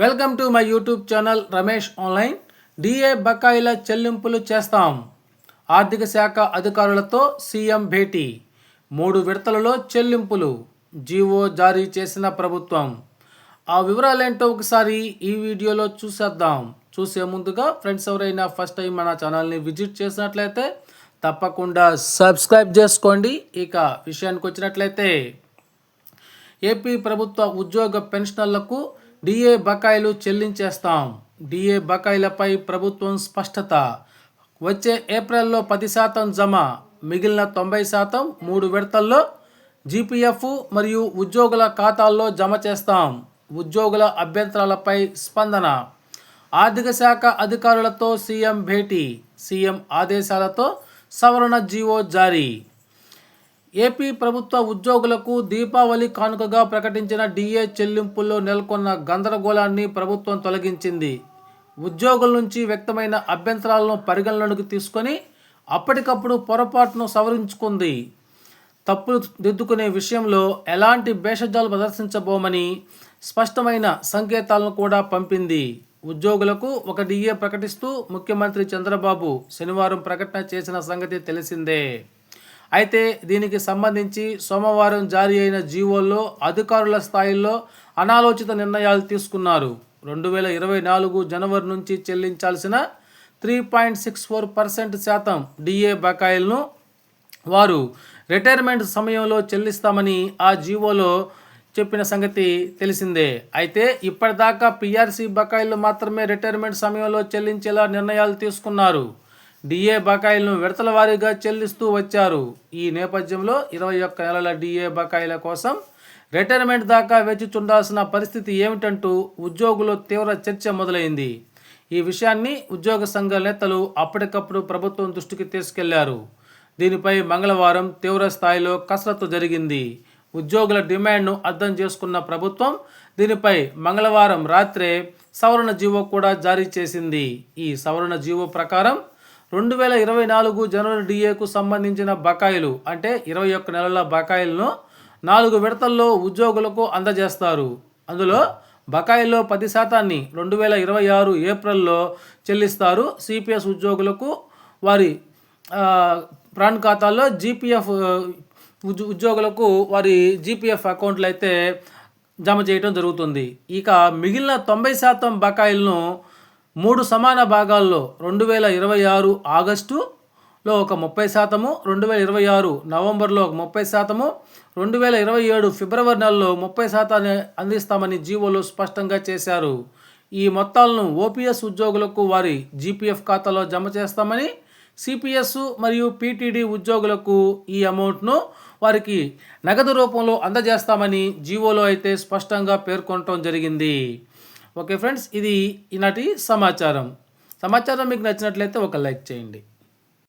Welcome to my YouTube channel Ramesh online. DA బకాయిల చెల్లింపులు చేస్తాం. ఆర్థిక శాఖ అధికారులతో సీఎం భేటీ. మూడు విడతలలో చెల్లింపులు. జీవో జారీ చేసిన ప్రభుత్వం. ఆ వివరాలేంటో ఒకసారి ఈ వీడియోలో చూసేద్దాం. చూసే ముందుగా ఫ్రెండ్స్ ఎవరైనా ఫస్ట్ టైం మన ఛానల్ని విజిట్ చేసినట్లయితే తప్పకుండా సబ్స్క్రైబ్ చేసుకోండి. ఇక విషయానికి వచ్చినట్లయితే ఏపీ ప్రభుత్వ ఉద్యోగ పెన్షనర్లకు డిఏ బకాయిలు చెల్లించేస్తాం. డిఏ బకాయిలపై ప్రభుత్వం స్పష్టత. వచ్చే ఏప్రిల్లో పది శాతం జమ మిగిలిన తొంభై శాతం మూడు విడతల్లో జీపీఎఫ్ మరియు ఉద్యోగుల ఖాతాల్లో జమ చేస్తాం. ఉద్యోగుల అభ్యంతరాలపై స్పందన. ఆర్థిక శాఖ అధికారులతో సీఎం భేటీ సీఎం ఆదేశాలతో సవరణ జీవో జారీ. ఏపీ ప్రభుత్వ ఉద్యోగులకు దీపావళి కానుకగా ప్రకటించిన డిఏ చెల్లింపుల్లో నెలకొన్న గందరగోళాన్ని ప్రభుత్వం తొలగించింది. ఉద్యోగుల నుంచి వ్యక్తమైన అభ్యంతరాలను పరిగణలోకి తీసుకొని అప్పటికప్పుడు పొరపాటును సవరించుకుంది. తప్పులు దిద్దుకునే విషయంలో ఎలాంటి భేషజాలు ప్రదర్శించబోమని స్పష్టమైన సంకేతాలను కూడా పంపింది. ఉద్యోగులకు ఒక డిఏ ప్రకటిస్తూ ముఖ్యమంత్రి చంద్రబాబు శనివారం ప్రకటన చేసిన సంగతి తెలిసిందే. అయితే దీనికి సంబంధించి సోమవారం జారీ అయిన జీవోల్లో అధికారుల స్థాయిలో అనాలోచిత నిర్ణయాలు తీసుకున్నారు. రెండు వేల ఇరవై నాలుగు జనవరి నుంచి చెల్లించాల్సిన three point six four percent శాతం డిఏ బకాయిలను వారు రిటైర్మెంట్ సమయంలో చెల్లిస్తామని ఆ జీవోలో చెప్పిన సంగతి తెలిసిందే. అయితే ఇప్పటిదాకా పిఆర్సీ బకాయిలు మాత్రమే రిటైర్మెంట్ సమయంలో చెల్లించేలా నిర్ణయాలు తీసుకున్నారు. డిఏ బకాయిలను విడతల వారీగా చెల్లిస్తూ వచ్చారు. ఈ నేపథ్యంలో ఇరవై ఒక్క నెలల డిఏ బకాయిల కోసం రిటైర్మెంట్ దాకా వేచి చూడాల్సిన పరిస్థితి ఏమిటంటూ ఉద్యోగులు తీవ్ర చర్చ మొదలైంది. ఈ విషయాన్ని ఉద్యోగ సంఘ నేతలు అప్పటికప్పుడు ప్రభుత్వం దృష్టికి తీసుకెళ్ళారు. దీనిపై మంగళవారం తీవ్ర స్థాయిలో కసరత్తు జరిగింది. ఉద్యోగుల డిమాండ్ను అర్థం చేసుకున్న ప్రభుత్వం దీనిపై మంగళవారం రాత్రే సవరణ జీవో కూడా జారీ చేసింది. ఈ సవరణ జీవో ప్రకారం రెండు వేల ఇరవై నాలుగు జనవరి డిఏకు సంబంధించిన బకాయిలు అంటే ఇరవై ఒక్క నెలల బకాయిలను నాలుగు విడతల్లో ఉద్యోగులకు అందజేస్తారు. అందులో బకాయిల్లో పది శాతాన్ని రెండు వేల ఇరవై ఆరు ఏప్రిల్లో చెల్లిస్తారు సిపిఎస్ ఉద్యోగులకు వారి ప్రాణ్ ఖాతాల్లో జీపీఎఫ్ ఉద్యోగులకు వారి జీపీఎఫ్ అకౌంట్లు అయితే జమ చేయడం జరుగుతుంది. ఇక మిగిలిన తొంభై శాతం బకాయిలను మూడు సమాన భాగాల్లో రెండు వేల ఇరవై ఆరు ఆగస్టులో ఒక ముప్పై శాతము రెండు వేల ఇరవై ఆరు నవంబర్లో ఒక ముప్పై శాతము రెండు వేల ఇరవై ఏడు ఫిబ్రవరి నెలలో ముప్పై శాతాన్ని అందిస్తామని జీవోలో స్పష్టంగా చేశారు. ఈ మొత్తాలను ఓపీఎస్ ఉద్యోగులకు వారి జీపీఎఫ్ ఖాతాలో జమ చేస్తామని సిపిఎస్ మరియు పీటీడీ ఉద్యోగులకు ఈ అమౌంట్ను వారికి నగదు రూపంలో అందజేస్తామని జీవోలో అయితే స్పష్టంగా పేర్కొనటం జరిగింది. ఓకే ఫ్రెండ్స్ ఇది ఈనాటి సమాచారం. సమాచారం మీకు నచ్చినట్లయితే ఒక లైక్ చేయండి.